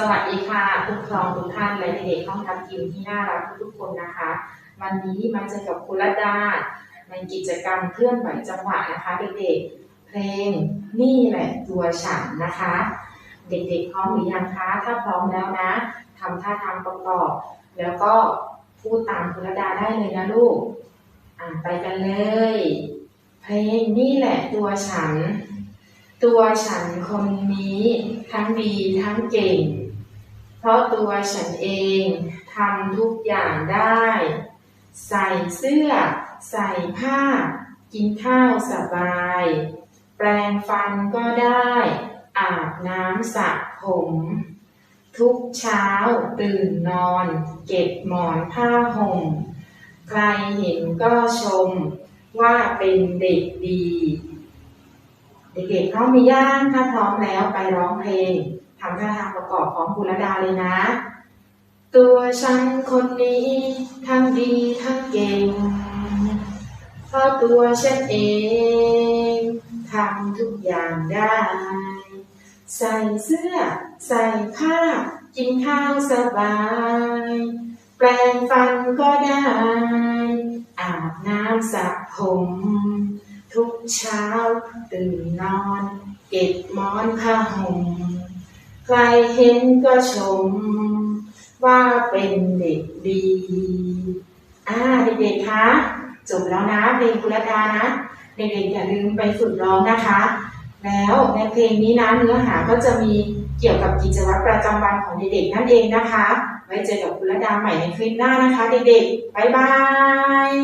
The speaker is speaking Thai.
สวัสดีค่ะผู้ปกครองทุกท่านและเด็กๆห้องทับทิมที่น่ารักทุกคนนะคะ วันนี้มาเจอกับคุณรัดาในกิจกรรมเคลื่อนไหวจังหวะนะคะเด็กๆเพลงนี่แหละตัวฉันนะคะ เด็กๆพร้อมหรือยังคะถ้าพร้อมแล้วนะทำท่าทางประกอบแล้วก็พูดตามคุณรัดาได้เลยนะลูกอ่านไปกันเลย เพลงนี่แหละตัวฉันตัวฉันคนนี้ทั้งดีทั้งเก่ง เพราะตัวฉันเองทำทุกอย่างได้ ใส่เสื้อ ใส่ผ้า กินข้าวสบาย แปรงฟันก็ได้ อาบน้ำสระผม ทุกเช้าตื่นนอน เก็บหมอนผ้าห่ม ใครเห็นก็ชมว่าเป็นเด็กดี เด็กๆพร้อมมีย่างถ้าพร้อมแล้วไปร้องเพลง ทำท่าทางประกอบของคุณรดาเลยนะ ตัวฉันคนนี้ ทั้งดีทั้งเก่งเพราะตัวฉันเองทำทุกอย่างได้ ใส่เสื้อ ใส่ผ้า กินข้าวสบาย แปรงฟันก็ได้ อาบน้ำสระผม ทุกเช้า ตื่นนอน เก็บหมอนผ้าห่ม ใครเห็นก็ชม ว่าเป็นเด็กดี อ่าเด็กๆคะจบแล้วนะเพลงคุณรดานะ เด็กๆอย่าลืมไปฝึกร้องนะคะ แล้วในเพลงนี้นะเนื้อหาก็จะมีเกี่ยวกับกิจวัตรประจำวันของเด็กๆนั่นเองนะคะ ไว้เจอกับคุณรดาใหม่ในคลิปหน้านะคะ เด็กๆบ๊ายบาย